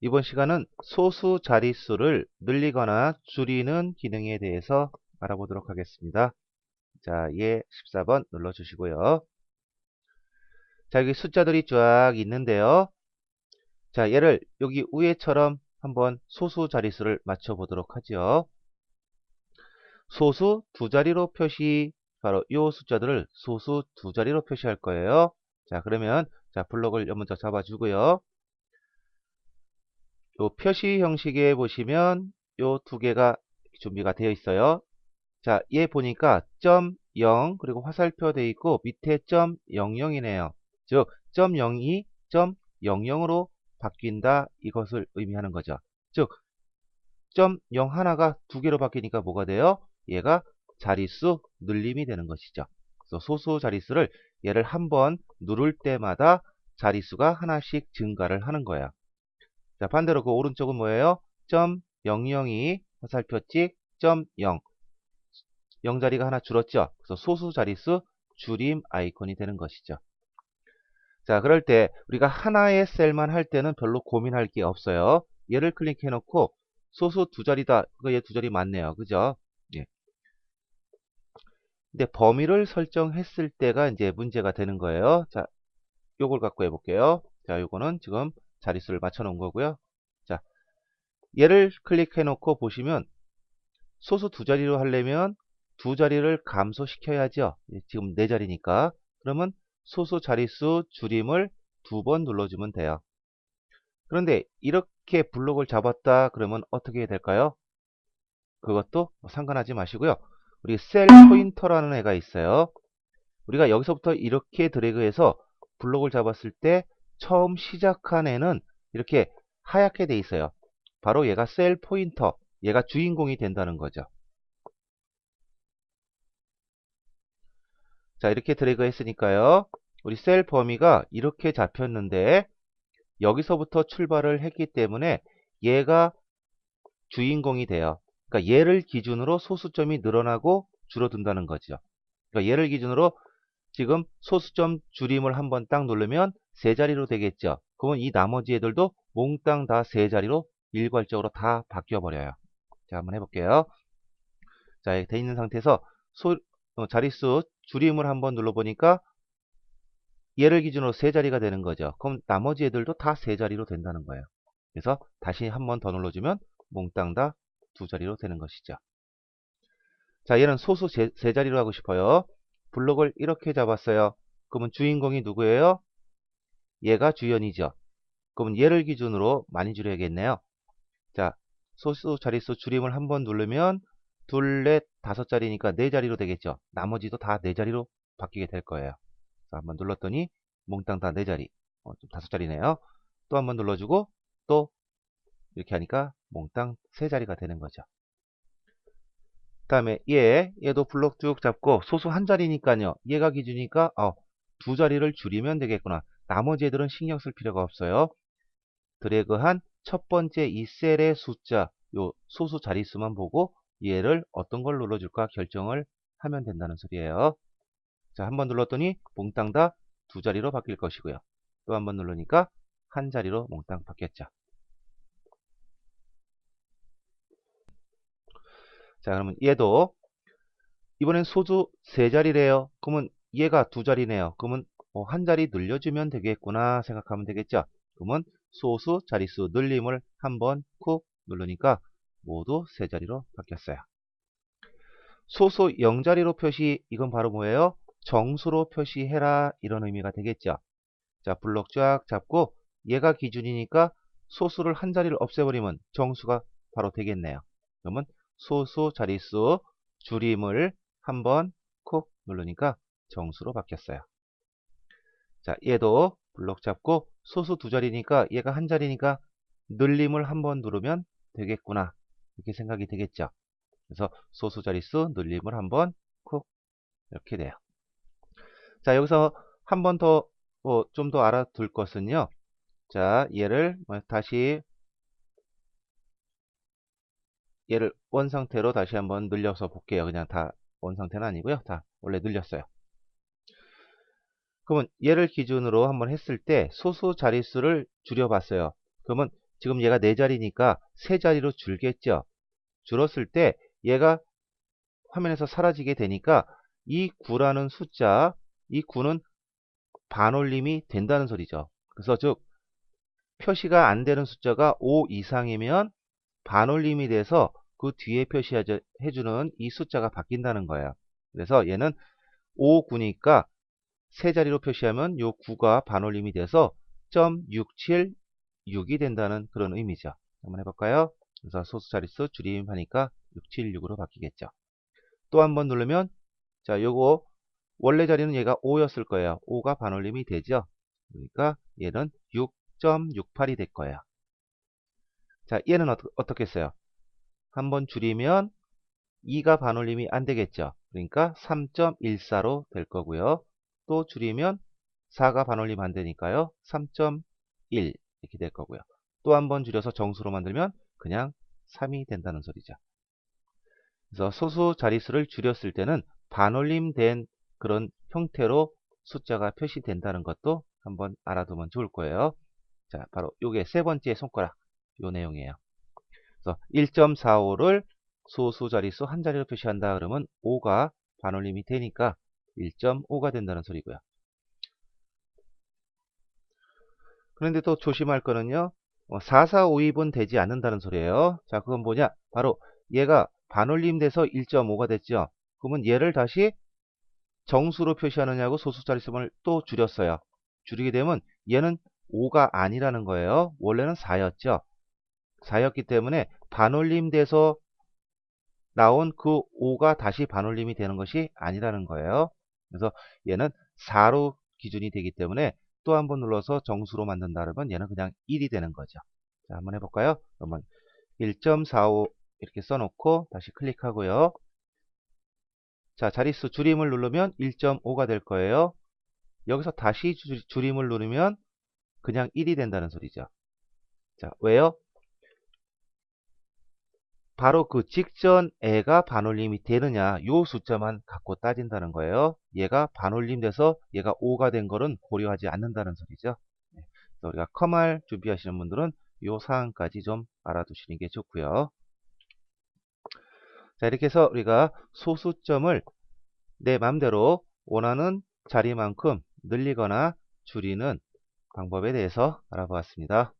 이번 시간은 소수 자릿수를 늘리거나 줄이는 기능에 대해서 알아보도록 하겠습니다. 자, 예 14번 눌러주시고요. 자, 여기 숫자들이 쫙 있는데요. 자, 얘를 여기 위에처럼 한번 소수 자릿수를 맞춰보도록 하죠. 소수 두 자리로 표시, 바로 이 숫자들을 소수 두 자리로 표시할 거예요. 자, 그러면 자 블록을 먼저 잡아주고요. 요 표시 형식에 보시면 요 두 개가 준비가 되어 있어요. 자, 얘 보니까 점0 그리고 화살표 되어 있고 밑에 점 00이네요. 즉, 점 0이 점 00으로 바뀐다 이것을 의미하는 거죠. 즉, 점0 하나가 두 개로 바뀌니까 뭐가 돼요? 얘가 자릿수 늘림이 되는 것이죠. 그래서 소수 자릿수를 얘를 한 번 누를 때마다 자릿수가 하나씩 증가를 하는 거예요. 자, 반대로 그 오른쪽은 뭐예요? 점 00이 화살표 찍, 점 0. 0 자리가 하나 줄었죠? 그래서 소수 자릿수 줄임 아이콘이 되는 것이죠. 자, 그럴 때 우리가 하나의 셀만 할 때는 별로 고민할 게 없어요. 얘를 클릭해 놓고 소수 두 자리다. 그거 얘 두 자리 맞네요. 그죠? 예. 근데 범위를 설정했을 때가 이제 문제가 되는 거예요. 자, 요걸 갖고 해볼게요. 자, 요거는 지금 자릿수를 맞춰 놓은 거고요. 자, 얘를 클릭해 놓고 보시면 소수 두 자리로 하려면 두 자리를 감소시켜야죠. 지금 네 자리니까. 그러면 소수 자릿수 줄임을 두 번 눌러주면 돼요. 그런데 이렇게 블록을 잡았다 그러면 어떻게 해야 될까요? 그것도 상관하지 마시고요. 우리 셀 포인터라는 애가 있어요. 우리가 여기서부터 이렇게 드래그해서 블록을 잡았을 때 처음 시작한 애는 이렇게 하얗게 돼 있어요. 바로 얘가 셀 포인터, 얘가 주인공이 된다는 거죠. 자, 이렇게 드래그 했으니까요. 우리 셀 범위가 이렇게 잡혔는데 여기서부터 출발을 했기 때문에 얘가 주인공이 돼요. 그러니까 얘를 기준으로 소수점이 늘어나고 줄어든다는 거죠. 그러니까 얘를 기준으로 지금 소수점 줄임을 한번 딱 누르면 세 자리로 되겠죠. 그러면 이 나머지 애들도 몽땅 다 세 자리로 일괄적으로 다 바뀌어 버려요. 자, 한번 해볼게요. 자, 돼 있는 상태에서 소, 어, 자릿수 줄임을 한번 눌러보니까 얘를 기준으로 세 자리가 되는 거죠. 그럼 나머지 애들도 다 세 자리로 된다는 거예요. 그래서 다시 한번 더 눌러주면 몽땅 다 두 자리로 되는 것이죠. 자, 얘는 소수 세, 세 자리로 하고 싶어요. 블록을 이렇게 잡았어요. 그러면 주인공이 누구예요? 얘가 주연이죠. 그러면 얘를 기준으로 많이 줄여야겠네요. 자, 소수 자릿수 줄임을 한 번 누르면 둘, 넷, 다섯 자리니까 네 자리로 되겠죠. 나머지도 다 네 자리로 바뀌게 될 거예요. 자, 한번 눌렀더니 몽땅 다 네 자리, 어, 좀 다섯 자리네요. 또 한번 눌러주고 또 이렇게 하니까 몽땅 세 자리가 되는 거죠. 그 다음에 얘, 얘도 블록 쭉 잡고 소수 한 자리니까요. 얘가 기준이니까 어, 두 자리를 줄이면 되겠구나. 나머지 애들은 신경 쓸 필요가 없어요. 드래그한 첫 번째 이 셀의 숫자, 요 소수 자릿수만 보고 얘를 어떤 걸 눌러줄까 결정을 하면 된다는 소리예요. 자, 한 번 눌렀더니 몽땅 다 두 자리로 바뀔 것이고요. 또 한 번 누르니까 한 자리로 몽땅 바뀌었죠. 자, 그러면 얘도 이번엔 소수 세 자리래요. 그러면 얘가 두 자리네요. 그러면 어, 한 자리 늘려주면 되겠구나 생각하면 되겠죠. 그러면 소수 자릿수 늘림을 한번 쿡 누르니까 모두 세 자리로 바뀌었어요. 소수 0자리로 표시 이건 바로 뭐예요? 정수로 표시해라 이런 의미가 되겠죠. 자 블록 쫙 잡고 얘가 기준이니까 소수를 한 자리를 없애버리면 정수가 바로 되겠네요. 그러면 소수 자릿수 줄임을 한번 콕 누르니까 정수로 바뀌었어요. 자 얘도 블록 잡고 소수 두 자리니까 얘가 한 자리니까 늘림을 한번 누르면 되겠구나 이렇게 생각이 되겠죠. 그래서 소수 자릿수 늘림을 한번 콕 이렇게 돼요. 자 여기서 한 번 더 좀더 뭐 알아둘 것은요. 자 얘를 뭐 다시 얘를 원 상태로 다시 한번 늘려서 볼게요. 그냥 다 원 상태는 아니고요. 다 원래 늘렸어요. 그러면 얘를 기준으로 한번 했을 때 소수 자릿수를 줄여봤어요. 그러면 지금 얘가 4자리니까 3자리로 줄겠죠. 줄었을 때 얘가 화면에서 사라지게 되니까 이 9라는 숫자, 이 9는 반올림이 된다는 소리죠. 그래서 즉 표시가 안 되는 숫자가 5 이상이면 반올림이 돼서 그 뒤에 표시해주는 이 숫자가 바뀐다는 거예요. 그래서 얘는 5, 9니까 세 자리로 표시하면 요 9가 반올림이 돼서 0.676이 된다는 그런 의미죠. 한번 해볼까요? 그래서 소수 자릿수 줄임하니까 676으로 바뀌겠죠. 또 한번 누르면 자 요거 원래 자리는 얘가 5였을 거예요. 5가 반올림이 되죠. 그러니까 얘는 6.68이 될 거예요. 자 얘는 어떠, 어떻게 했어요? 한번 줄이면 2가 반올림이 안 되겠죠. 그러니까 3.14로 될 거고요. 또 줄이면 4가 반올림 안 되니까요. 3.1 이렇게 될 거고요. 또 한 번 줄여서 정수로 만들면 그냥 3이 된다는 소리죠. 그래서 소수 자릿수를 줄였을 때는 반올림된 그런 형태로 숫자가 표시된다는 것도 한번 알아두면 좋을 거예요. 자, 바로 요게 세 번째 손가락 요 내용이에요. 그래서 1.45를 소수 자릿수 한 자리로 표시한다 그러면 5가 반올림이 되니까 1.5가 된다는 소리고요. 그런데 또 조심할 거는요. 4452분 어, 되지 않는다는 소리예요. 자, 그건 뭐냐? 바로 얘가 반올림 돼서 1.5가 됐죠. 그러면 얘를 다시 정수로 표시하느냐고 소수 자릿수를 또 줄였어요. 줄이게 되면 얘는 5가 아니라는 거예요. 원래는 4였죠. 4였기 때문에 반올림 돼서 나온 그 5가 다시 반올림이 되는 것이 아니라는 거예요. 그래서 얘는 4로 기준이 되기 때문에 또 한 번 눌러서 정수로 만든다 그러면 얘는 그냥 1이 되는 거죠. 자, 한번 해볼까요? 그러면 1.45 이렇게 써놓고 다시 클릭하고요. 자, 자릿수 줄임을 누르면 1.5가 될 거예요. 여기서 다시 줄임을 누르면 그냥 1이 된다는 소리죠. 자, 왜요? 바로 그 직전 애가 반올림이 되느냐 요 숫자만 갖고 따진다는 거예요. 얘가 반올림 돼서 얘가 5가 된 거는 고려하지 않는다는 소리죠. 네. 우리가 커말 준비하시는 분들은 요 사항까지 좀 알아두시는 게 좋고요. 자 이렇게 해서 우리가 소수점을 내 맘대로 원하는 자리만큼 늘리거나 줄이는 방법에 대해서 알아보았습니다.